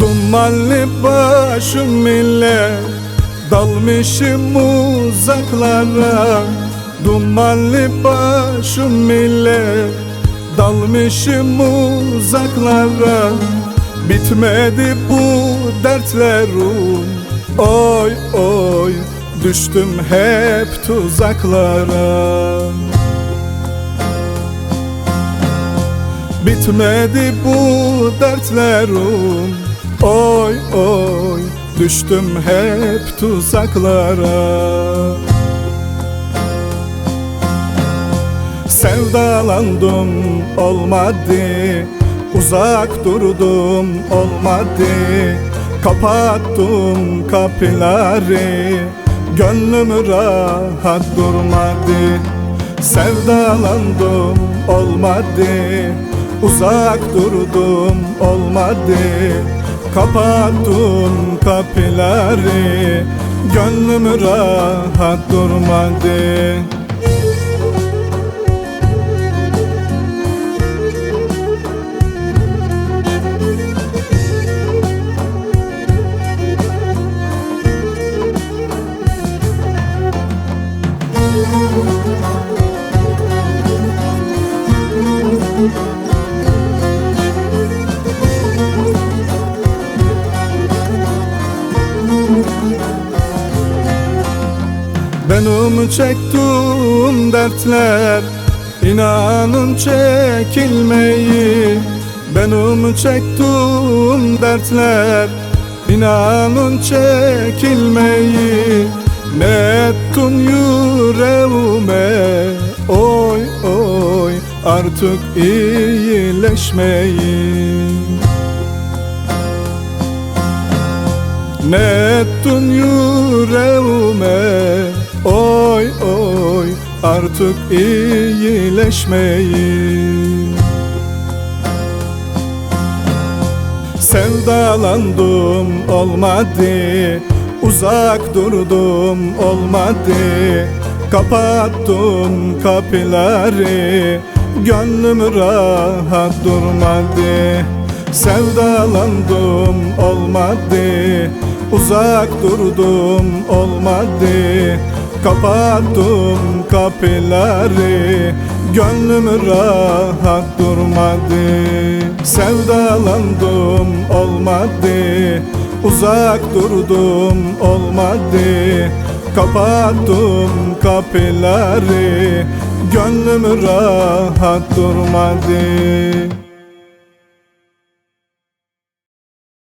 Dumanlı başım millet Dalmışım uzaklara Dumanlı başım ile. Dalmışım uzaklara Bitmedi bu dertlerim Oy oy Düştüm hep tuzaklara. Bitmedi bu dertlerim Oy oy Düştüm hep tuzaklara. Sevdalandım olmadı. Uzak durdum olmadı. Kapattım kapıları. Gönlüm rahat durmadı. Sevdalandım olmadı. Uzak durdum olmadı Kapattım kapıları Gönlüm rahat durmadı Benim çektiğim dertler inanın çekilmeyi. Benim çektiğim dertler inanın çekilmeyi. Ne ettin yüreğime? Oy oy artık iyileşmeyi. Ne ettin yüreğime artık iyileşmeyi. Sevdalandım olmadı. Uzak durdum olmadı. Kapattım kapıları. Gönlüm rahat durmadı. Sevdalandım olmadı. Uzak durdum olmadı Kapattım kapıları Gönlüm rahat durmadı. Sevdalandım olmadı. Uzak durdum olmadı. Kapattım kapıları Gönlüm rahat durmadı